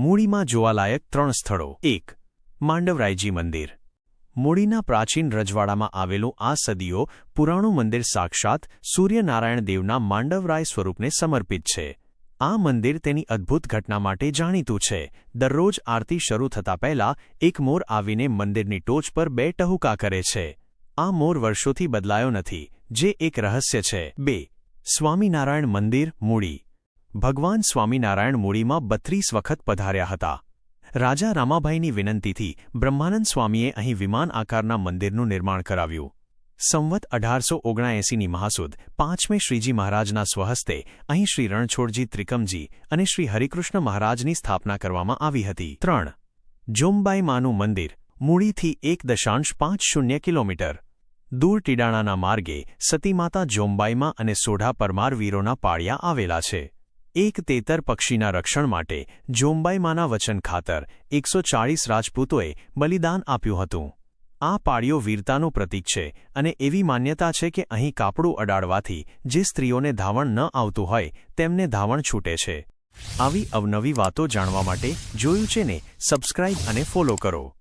મૂડીમાં જોવાલાયક ત્રણ સ્થળો. એક, માંડવરાયજી મંદિર. મૂડીના પ્રાચીન રજવાડામાં આવેલું આ સદીઓ પુરાણું મંદિર સાક્ષાત સૂર્યનારાયણ દેવના માંડવરાય સ્વરૂપને સમર્પિત છે. આ મંદિર તેની અદ્ભુત ઘટના માટે જાણીતું છે. દરરોજ આરતી શરૂ થતા પહેલા એક મોર આવીને મંદિરની ટોચ પર બે ટહુકા કરે છે. આ મોર વર્ષોથી બદલાયો નથી, જે એક રહસ્ય છે. બે, સ્વામિનારાયણ મંદિર મૂડી ભગવાન સ્વામિનારાયણ મૂડીમાં બત્રીસ વખત પધાર્યા હતા. રાજા રામાભાઈની વિનંતીથી બ્રહ્માનંદ સ્વામીએ અહીં વિમાન આકારના મંદિરનું નિર્માણ કરાવ્યું. સંવત અઢારસો ઓગણાએંસીની મહાસુદ પાંચમે શ્રીજી મહારાજના સ્વહસ્તે અહીં શ્રી રણછોડજી ત્રિકમજી અને શ્રી હરિકૃષ્ણ મહારાજની સ્થાપના કરવામાં આવી હતી. ત્રણ. જોમબાઈ માનું મંદિર મૂડીથી એક દશાંશ પાંચ શૂન્ય કિલોમીટર. દૂર ટીડાણાના માર્ગે સતીમાતા જોમબાઈમાં અને સોઢા પરમાર વીરોના પાળિયા આવેલા છે. એક તેતર પક્ષીના રક્ષણ માટે જોમ્બાઈમાના વચન ખાતર એકસો ચાળીસ રાજપૂતોએ બલિદાન આપ્યું હતું. આ પાળીઓ વીરતાનું પ્રતીક છે અને એવી માન્યતા છે કે અહીં કાપડું અડાડવાથી જે સ્ત્રીઓને ધાવણ ન આવતું હોય તેમને ધાવણ છૂટે છે. આવી અવનવી વાતો જાણવા માટે જોયું છે ને, સબસ્ક્રાઇબ અને ફોલો કરો.